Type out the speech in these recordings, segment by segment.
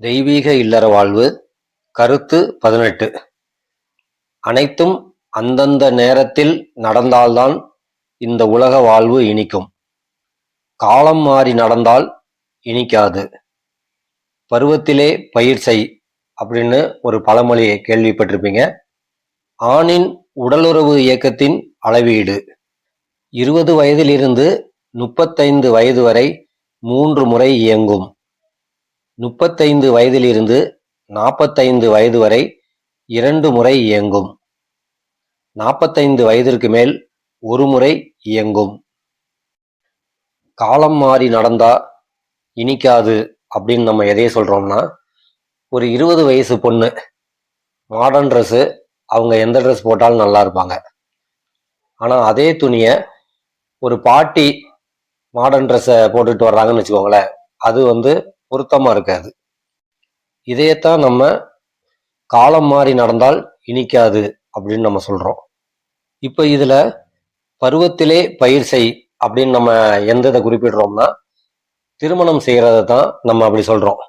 தெய்வீக இல்லற வாழ்வு கருத்து பதினெட்டு. அனைத்தும் அந்தந்த நேரத்தில் நடந்தால்தான் இந்த உலக வாழ்வு இனிக்கும். காலம் மாறி நடந்தால் இனிக்காது. பருவத்திலே பயிர் செய் அப்படின்னு ஒரு பழமொழியை கேள்விப்பட்டிருப்பீங்க. ஆணின் உடலுறவு இயக்கத்தின் அளவீடு. இருபது வயதிலிருந்து முப்பத்தைந்து வயது வரை மூன்று முறை இயங்கும். முப்பத்தைந்து வயதிலிருந்து நாற்பத்தைந்து வயது வரை இரண்டு முறை இயங்கும். நாற்பத்தைந்து வயதிற்கு மேல் ஒரு முறை இயங்கும். காலம் மாறி நடந்தா இனிக்காது அப்படின்னு நம்ம எதையே சொல்கிறோம்னா ஒரு இருபது வயசு பொண்ணு மாடர்ன் ட்ரெஸ்ஸு அவங்க எந்த ட்ரெஸ் போட்டாலும் நல்லா இருப்பாங்க. ஆனால் அதே துணியை ஒரு பாட்டி மாடர்ன் ட்ரெஸ்ஸை போட்டுட்டு வர்றாங்கன்னு வச்சுக்கோங்களேன் அது வந்து பொருத்தமாக இருக்காது. இதையத்தான் நம்ம காலம் மாறி நடந்தால் இனிக்காது அப்படின்னு நம்ம சொல்கிறோம் இப்போ இதில் பருவத்திலே பயிர் செய் அப்படின்னு நம்ம எந்த இதை குறிப்பிடுறோம்னா திருமணம் செய்கிறத தான் நம்ம அப்படி சொல்கிறோம்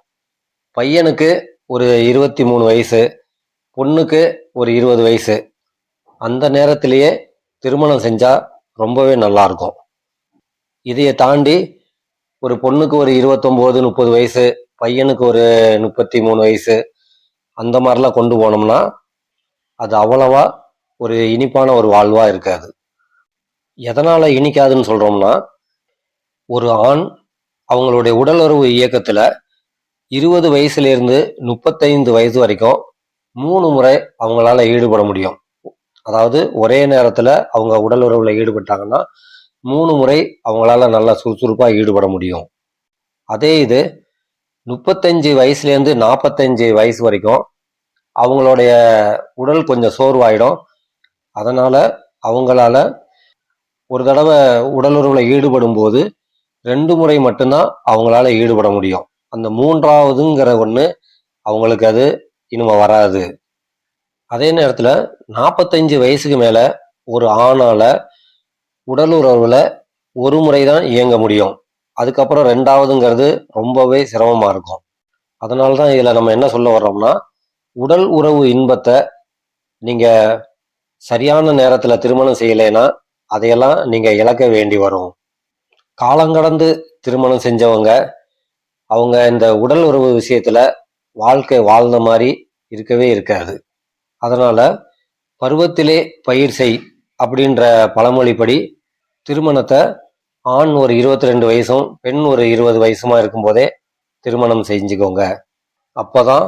பையனுக்கு ஒரு இருபத்தி மூணு வயசு பொண்ணுக்கு ஒரு இருபது வயசு. அந்த நேரத்திலேயே திருமணம் செஞ்சால் ரொம்பவே நல்லா இருக்கும். இதையை தாண்டி ஒரு பொண்ணுக்கு ஒரு இருபத்தொம்போது முப்பது வயசு பையனுக்கு ஒரு முப்பத்தி மூணு வயசு அந்த மாதிரிலாம் கொண்டு போனோம்னா அது அவ்வளவா ஒரு இனிப்பான ஒரு வாழ்வா இருக்காது. எதனால இனிக்காதுன்னு சொல்றோம்னா ஒரு ஆண் அவங்களுடைய உடலுறவு இயக்கத்துல இருபது வயசுல இருந்து முப்பத்தைந்து வயசு வரைக்கும் மூணு முறை அவங்களால ஈடுபட முடியும். அதாவது ஒரே நேரத்துல அவங்க உடலுறவுல ஈடுபட்டாங்கன்னா மூணு முறை அவங்களால நல்லா சுறுசுறுப்பாக ஈடுபட முடியும். அதே இது முப்பத்தஞ்சு வயசுலேருந்து நாற்பத்தஞ்சு வயசு வரைக்கும் அவங்களுடைய உடல் கொஞ்சம் சோர்வாயிடும். அதனால் அவங்களால ஒரு தடவை உடலுறவில் ஈடுபடும் போது ரெண்டு முறை மட்டும்தான் அவங்களால ஈடுபட முடியும். அந்த மூன்றாவதுங்கிற ஒன்று அவங்களுக்கு அது இனிமே வராது. அதே நேரத்தில் நாற்பத்தஞ்சு வயசுக்கு மேலே ஒரு ஆணால் உடலுறவில் ஒரு முறை தான் இயங்க முடியும். அதுக்கப்புறம் ரெண்டாவதுங்கிறது ரொம்பவே சிரமமாக இருக்கும். அதனால தான் இதில் நம்ம என்ன சொல்ல வர்றோம்னா உடல் உறவு இன்பத்தை நீங்கள் சரியான நேரத்தில் திருமணம் செய்யலைன்னா அதையெல்லாம் நீங்கள் இழக்க வேண்டி வரும். காலங்கடந்து திருமணம் செஞ்சவங்க அவங்க இந்த உடல் உறவு விஷயத்தில் வாழ்க்கை வாழ்ந்த மாதிரி இருக்கவே இருக்காது. அதனால் பருவத்திலே பயிர் செய் அப்படின்ற பழமொழிப்படி திருமணத்தை ஆண் ஒரு இருபத்தி ரெண்டு வயசும் பெண் ஒரு இருபது வயசுமா இருக்கும்போதே திருமணம் செஞ்சுக்கோங்க. அப்போதான்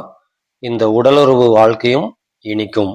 இந்த உடலுறவு வாழ்க்கையும் இனிக்கும்.